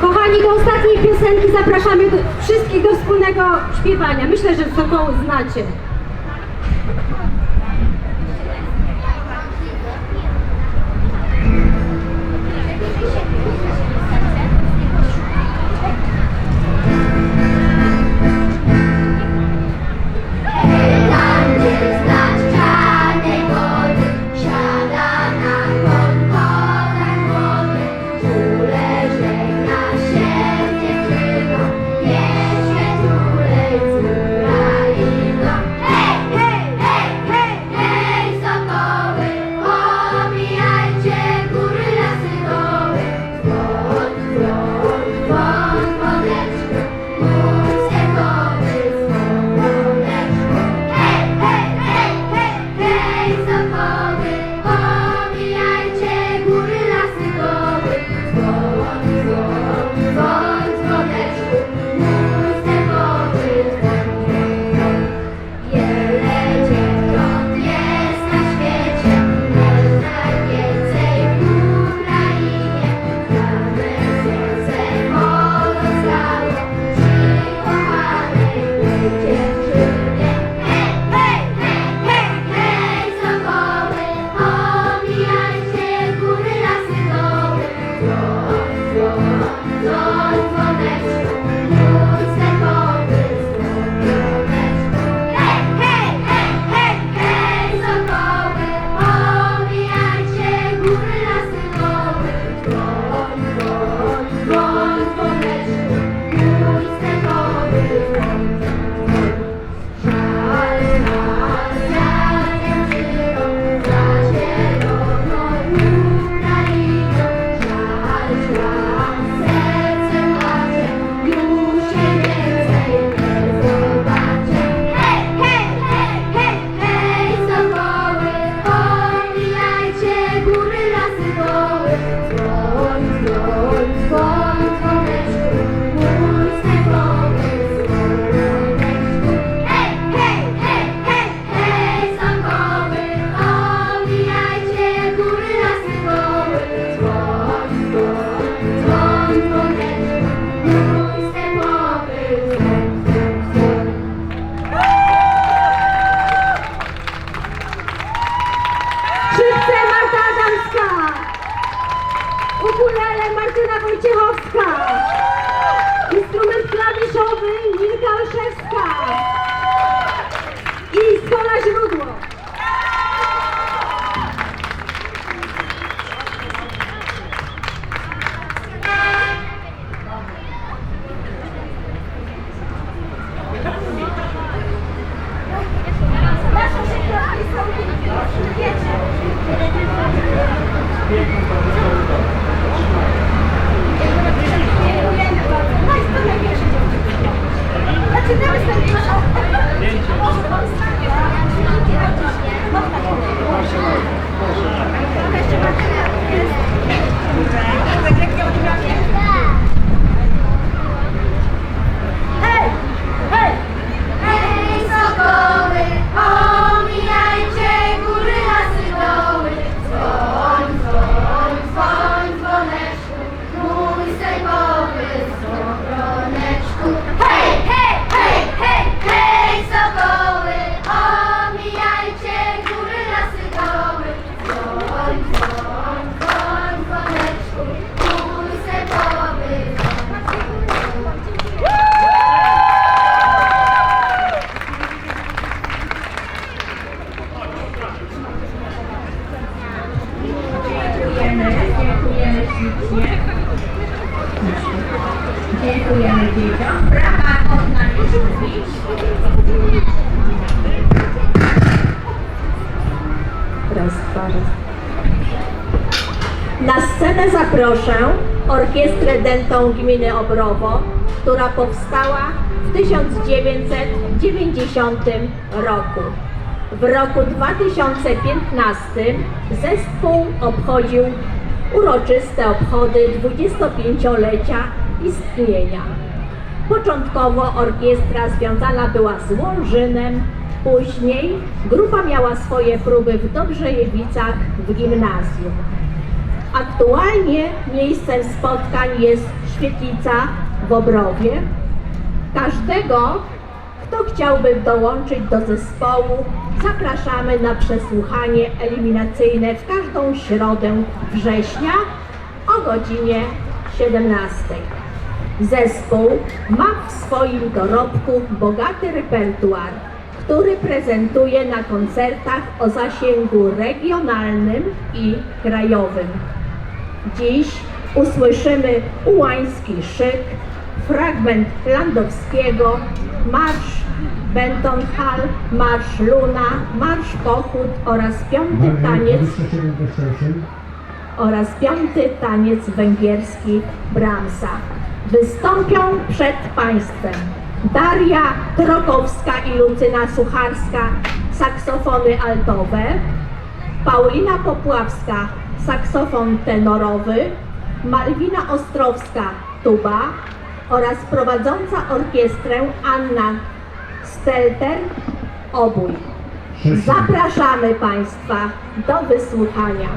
Kochani, do ostatniej piosenki zapraszamy do, wszystkich do wspólnego śpiewania. Myślę, że Sokoły znacie. 你好，傻。Dziękujemy. Brawa. Na scenę zaproszę orkiestrę Dentą gminy Obrowo, która powstała w 1990 roku. W roku 2015 zespół obchodził uroczyste obchody 25-lecia istnienia. Początkowo orkiestra związana była z Łążynem, później grupa miała swoje próby w Dobrzejewicach w gimnazjum. Aktualnie miejscem spotkań jest świetlica w Obrowie. Każdego kto chciałby dołączyć do zespołu, zapraszamy na przesłuchanie eliminacyjne w każdą środę września o godzinie 17. Zespół ma w swoim dorobku bogaty repertuar, który prezentuje na koncertach o zasięgu regionalnym i krajowym. Dziś usłyszymy ułański szyk, fragment Landowskiego, marsz Benton Hall, marsz Luna, marsz Pochód oraz piąty taniec 27 oraz piąty taniec węgierski Brahmsa. Wystąpią przed Państwem Daria Trokowska i Lucyna Sucharska, saksofony altowe, Paulina Popławska, saksofon tenorowy, Malwina Ostrowska, tuba oraz prowadząca orkiestrę Anna Stelter, obój. Zapraszamy Państwa do wysłuchania.